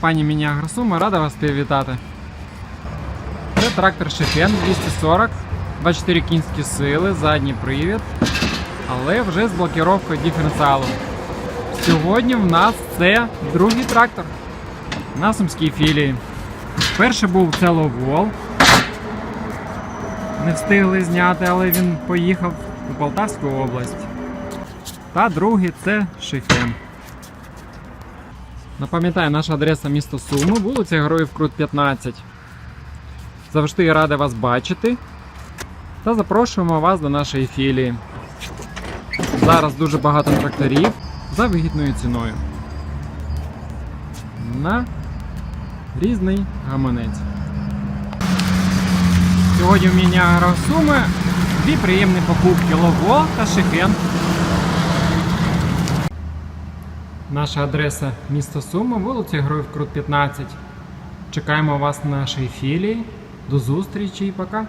Компанія Міні-Агросума рада вас привітати. Це трактор Шефен 240, 24 кінські сили, задній привід, але вже з блокіровкою диференціалу. Сьогодні в нас це другий трактор на сумській філії. Перший був целовол. Не встигли зняти, але він поїхав у Полтавську область. Та другий це Шефен. Напам'ятаю, наша адреса місто Суми, вулиця Героїв Крут 15. Завжди рада вас бачити. Та запрошуємо вас до нашої філії. Зараз дуже багато тракторів за вигідною ціною. На різний гаманець. Сьогодні в міні Суми дві приємні покупки Лово та Шехен. Наша адреса місто Суми, вулиця Героїв Крут 15. Чекаємо вас на нашій філії. До зустрічі і пока!